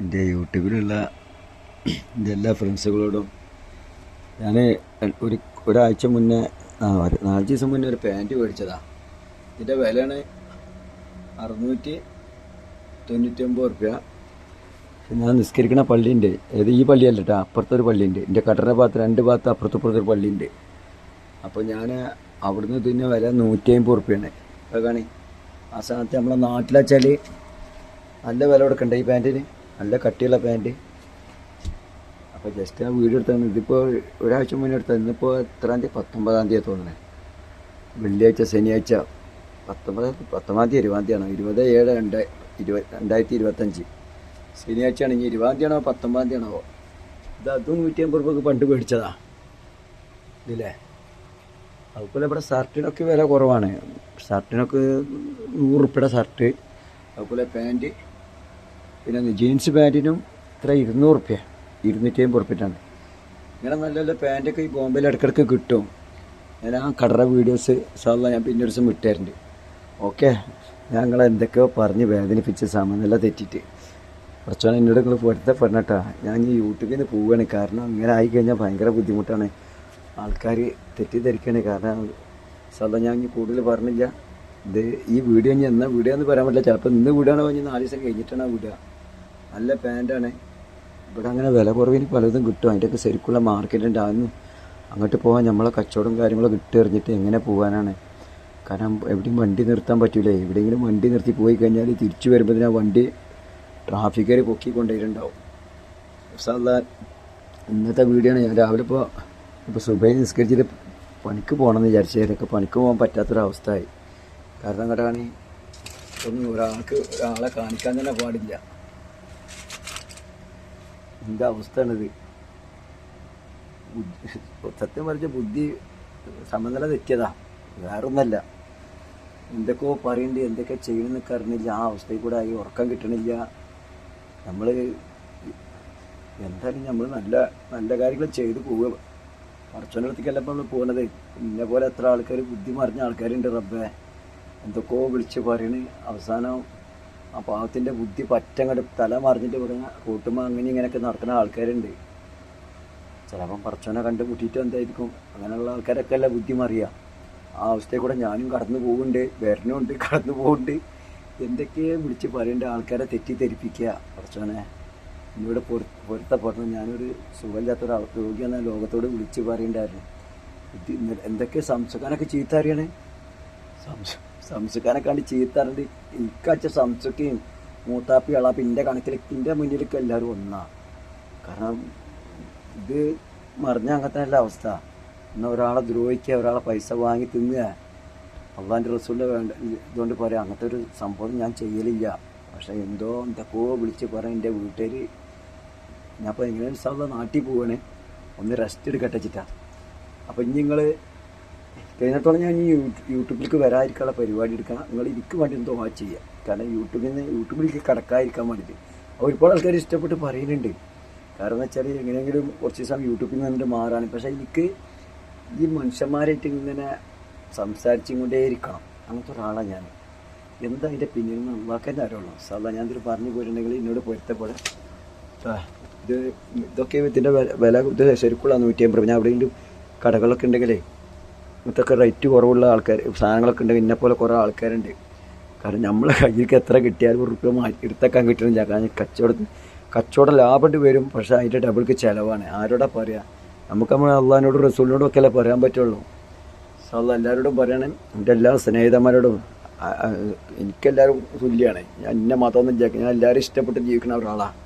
എന്റെ യൂട്യൂബിലുള്ള എന്റെ എല്ലാ ഫ്രണ്ട്സുകളോടും ഞാൻ ഒരു ഒരാഴ്ച മുന്നേ ആ ഒരു നാല് ദിവസം മുന്നേ ഒരു പാന്റ് മേടിച്ചതാ. ഇതിന്റെ വിലയാണ് അറുന്നൂറ്റി തൊണ്ണൂറ്റിയൊമ്പത് റുപ്യ ഞാൻ നിസ്കരിക്കുന്ന പള്ളിയുണ്ട്. ഏത് ഈ പള്ളിയല്ല കേട്ടോ അപ്പുറത്തൊരു പള്ളിയുണ്ട്. എന്റെ കട്ടറിന്റെ ഭാഗത്ത് രണ്ട് ഭാഗത്ത് അപ്പുറത്ത് ഇപ്പുറത്തൊരു പള്ളിയുണ്ട്. അപ്പോൾ ഞാൻ അവിടുന്ന് തിന്നെ വില നൂറ്റി അമ്പത് റുപ്യാണ് അത് കാണി ആ സ്ഥാനത്ത് നമ്മളെ നാട്ടിലെച്ചാൽ നല്ല വില കൊടുക്കണ്ട ഈ പാന്റിന് നല്ല കട്ടിയുള്ള പാന്റ് അപ്പോൾ ജസ്റ്റ് ആ വീഡിയോ എടുത്താണ് ഇതിപ്പോൾ ഒരാഴ്ച മുന്നേ എടുത്തത് ഇന്നിപ്പോൾ എത്രാം തീയതി പത്തൊമ്പതാം തീയതി തോന്നുന്നത് വെള്ളിയാഴ്ച ശനിയാഴ്ച. പത്തൊമ്പതാം പത്തൊമ്പതാം തീയതി ഇരുപതാം തീയതിയാണ്? ഇരുപത് ഏഴ് രണ്ട് ഇരുപത് രണ്ടായിരത്തി ഇരുപത്തഞ്ച്. ശനിയാഴ്ചയാണ് ഇനി ഇരുപതാം തീയതിയാണോ പത്തൊമ്പതാം തീയതിയാണോ? ഇത് അതും നൂറ്റി അമ്പത് രൂപക്ക് പണ്ട് മേടിച്ചതാ. ഇതില്ലേ? അതുപോലെ ഇവിടെ ഷർട്ടിനൊക്കെ വില കുറവാണ്. ഷർട്ടിനൊക്കെ നൂറ് റുപ്യയുടെ ഷർട്ട്. അതുപോലെ പാന്റ് പിന്നെ ജീൻസ് പാന്റിനും ഇത്ര ഇരുന്നൂറ് റുപ്യ ഇരുന്നൂറ്റി അമ്പത് റുപ്യറ്റാണ് ഇങ്ങനെ നല്ല നല്ല പാന്റൊക്കെ ഈ ബോംബെയിൽ ഇടയ്ക്കിടയ്ക്ക് കിട്ടും. ഞാൻ ആ കടറ വീഡിയോസ് സാധാരണ ഞാൻ പിന്നെ ഒരു ദിവസം വിട്ടുതരുന്നുണ്ട് ഓക്കെ ഞങ്ങൾ എന്തൊക്കെയോ പറഞ്ഞ് വേദനിപ്പിച്ച സമനില തെറ്റിയിട്ട് കുറച്ചാണ് എന്നോട് നിങ്ങൾ പൊരുത്തപ്പെടണട്ടാ ഞാൻ ഈ യൂട്യൂബിൽ നിന്ന് പോവുകയാണ് കാരണം ഇങ്ങനെ ആയിക്കഴിഞ്ഞാൽ ഭയങ്കര ബുദ്ധിമുട്ടാണ്. ആൾക്കാർ തെറ്റിദ്ധരിക്കുകയാണ് കാരണം സാധാരണ ഞാൻ ഇനി കൂടുതൽ പറഞ്ഞില്ല. ഇത് ഈ വീഡിയോ ഇനി എന്നാ വീഡിയോ എന്ന് പറയാൻ പറ്റില്ല. ചിലപ്പോൾ ഇന്ന് വീടാണ് കഴിഞ്ഞ് നാല് ദിവസം കഴിഞ്ഞിട്ടാണ് വീഡിയോ. നല്ല പാന്റാണ് ഇവിടെ അങ്ങനെ വില കുറവിന് പലതും കിട്ടും. അതിന്റെയൊക്കെ ശരിക്കുള്ള മാർക്കറ്റ് ഉണ്ടാകുന്നു അങ്ങോട്ട് പോകാൻ നമ്മളെ കച്ചവടം കാര്യങ്ങളൊക്കെ ഇട്ട് എറിഞ്ഞിട്ട് എങ്ങനെ പോകാനാണ് കാരണം എവിടെയും വണ്ടി നിർത്താൻ പറ്റൂലേ. എവിടെയെങ്കിലും വണ്ടി നിർത്തി പോയി കഴിഞ്ഞാൽ തിരിച്ചു വരുമ്പോൾ ആ വണ്ടി ട്രാഫിക്കർ പൊക്കി കൊണ്ടുവരുന്നുണ്ടാവും. സാധാ ഇന്നത്തെ വീഡിയോ ഞാൻ രാവിലെ ഇപ്പോൾ ഇപ്പോൾ സുബൈ നിസ്കരിച്ചിട്ട് പണിക്ക് പോകണമെന്ന് വിചാരിച്ചതൊക്കെ പണിക്ക് പോകാൻ പറ്റാത്തൊരവസ്ഥയായി. കാരണം കേട്ടാണി ഒന്നും ഒരാൾക്ക് ഒരാളെ കാണിക്കാൻ തന്നെ പാടില്ല. എന്റെ അവസ്ഥയാണിത്? സത്യം പറഞ്ഞ ബുദ്ധി സമനില തെറ്റിയതാ. വേറൊന്നല്ല. എന്തൊക്കെയോ പറയുന്നുണ്ട് എന്തൊക്കെ ചെയ്യണമെന്നൊക്കെ അറിഞ്ഞില്ല. ആ അവസ്ഥയിൽ കൂടെ ആയി ഉറക്കം കിട്ടണില്ല. നമ്മൾ എന്തായാലും നമ്മൾ നല്ല നല്ല കാര്യങ്ങൾ ചെയ്ത് പോവുക. ഇപ്പം നമ്മൾ പോകുന്നത് ഇന്നെ പോലെ എത്ര ആൾക്കാർ ബുദ്ധി മറിഞ്ഞ ആൾക്കാരുണ്ട് റബ്ബേ. എന്തൊക്കെയോ വിളിച്ച് പറയണ്. അവസാനം ആ പാവത്തിന്റെ ബുദ്ധി പറ്റങ്ങട് തല മറിഞ്ഞിട്ട് പറഞ്ഞ കൂട്ടുമ്പോൾ അങ്ങനെ ഇങ്ങനെയൊക്കെ നടക്കുന്ന ആൾക്കാരുണ്ട്. ചിലപ്പം പറച്ചോനെ കണ്ട് കൂട്ടിയിട്ട് എന്തായിരിക്കും? അങ്ങനെയുള്ള ആൾക്കാരൊക്കെ അല്ല ബുദ്ധി മറിയുക ആ അവസ്ഥയിൽ കൂടെ ഞാനും കടന്നു പോകുന്നുണ്ട് വരണുണ്ട് കടന്നു പോകുന്നുണ്ട് എന്തൊക്കെയോ വിളിച്ച് പറയേണ്ട ആൾക്കാരെ തെറ്റിദ്ധരിപ്പിക്കുക പറച്ചോനെ എന്നോട് പൊരു പൊരുത്തപ്പെടണം. ഞാനൊരു സുഖമില്ലാത്ത ഒരു രോഗിയാണ് ലോകത്തോട് വിളിച്ച് പറയേണ്ടായിരുന്നു. എന്തൊക്കെ സംസ്കാരമൊക്കെ ചീത്ത അറിയണേ? സംസു സംസുഖാനെ കണ്ട് ചീത്ത അറിഞ്ഞിട്ട് ഇക്കച്ച സംസുക്കയും മൂത്താപ്പി അളാപ്പി എന്റെ കണക്കിൽ എന്റെ മുന്നിലേക്ക് എല്ലാവരും ഒന്നാ. കാരണം ഇത് മറിഞ്ഞ അങ്ങനത്തെ അവസ്ഥ. എന്നാൽ ഒരാളെ ദ്രോഹിക്കുക ഒരാളെ പൈസ വാങ്ങി തിന്നുക അള്ളാന്റെ റസൂലിന്റെ വേണ്ട ഇതുകൊണ്ട് പറയാം അങ്ങനത്തെ ഒരു സംഭവം ഞാൻ ചെയ്യലില്ല. പക്ഷേ എന്തോ എന്തൊക്കെയോ വിളിച്ച് പറയാം എന്റെ വീട്ടുകാർ ഞാൻ അപ്പോൾ എങ്ങനെ സാധാ നാട്ടിൽ പോവാണ്. ഒന്ന് റെസ്റ്റ് എടുക്കട്ടെ ചിറ്റാ അപ്പം ഇനി നിങ്ങൾ കഴിഞ്ഞിടത്തോളം ഞാൻ ഈ യൂട്യൂബിലേക്ക് വരാതിരിക്കാനുള്ള പരിപാടി എടുക്കണം. നിങ്ങൾ എനിക്ക് വേണ്ടി എന്തോ വാച്ച് ചെയ്യുക. കാരണം യൂട്യൂബിൽ നിന്ന് യൂട്യൂബിലേക്ക് കടക്കാതിരിക്കാൻ വേണ്ടിയിട്ട്. ഒരുപാട് ആൾക്കാർ ഇഷ്ടപ്പെട്ട് പറയുന്നുണ്ട്. കാരണം എന്ന് വെച്ചാൽ എങ്ങനെയെങ്കിലും കുറച്ച് ദിവസം യൂട്യൂബിൽ നിന്നിട്ട് മാറാണ് പക്ഷേ എനിക്ക് ഈ മനുഷ്യന്മാരായിട്ട് ഇങ്ങനെ സംസാരിച്ചും കൊണ്ടേ ഇരിക്കണം അങ്ങനത്തെ ഒരാളാണ് ഞാൻ. എന്താ അതിന്റെ പിന്നിൽ നിന്ന് ഒഴിവാക്കാൻ അറിയുള്ളൂ സാധാ ഞാൻ ഇതിൽ പറഞ്ഞു പോയിട്ടുണ്ടെങ്കിൽ എന്നോട് പൊരുത്തപ്പെടാം ആ, ഇത് ഇതൊക്കെ ഇതിന്റെ വില ഇത് ശരിക്കുള്ള നൂറ്റി അമ്പത് ഞാൻ അവിടെ കടകളൊക്കെ ഉണ്ടെങ്കിലേ ഇതൊക്കെ റേറ്റ് കുറവുള്ള ആൾക്കാർ സാധനങ്ങളൊക്കെ ഉണ്ടെങ്കിൽ എന്നെ പോലെ കുറേ ആൾക്കാരുണ്ട്. കാരണം നമ്മളെ കയ്യിലേക്ക് എത്ര കിട്ടിയാലും ഒരു റുപ്യ മാറ്റി എടുത്തേക്കാൻ കിട്ടണില്ല. കാരണം കച്ചവടത്തിന് കച്ചവടം ലാഭമായിട്ട് വരും. പക്ഷേ അതിന്റെ ഡബിൾക്ക് ചിലവാണ്. ആരോടാ പറയുക നമുക്ക് നമ്മൾ അള്ളഹാനോടും റസൂലിനോടും ഒക്കെ അല്ലേ പറയാൻ പറ്റുള്ളൂ. സാധാ എല്ലാവരോടും പറയണേ. എന്റെ എല്ലാ സ്നേഹിതന്മാരോടും എനിക്കെല്ലാവരും തുല്യമാണ് ഞാൻ എന്നെ മാത്രമൊന്നും ഞാൻ എല്ലാവരും ഇഷ്ടപ്പെട്ട് ജീവിക്കുന്ന ഒരാളാണ്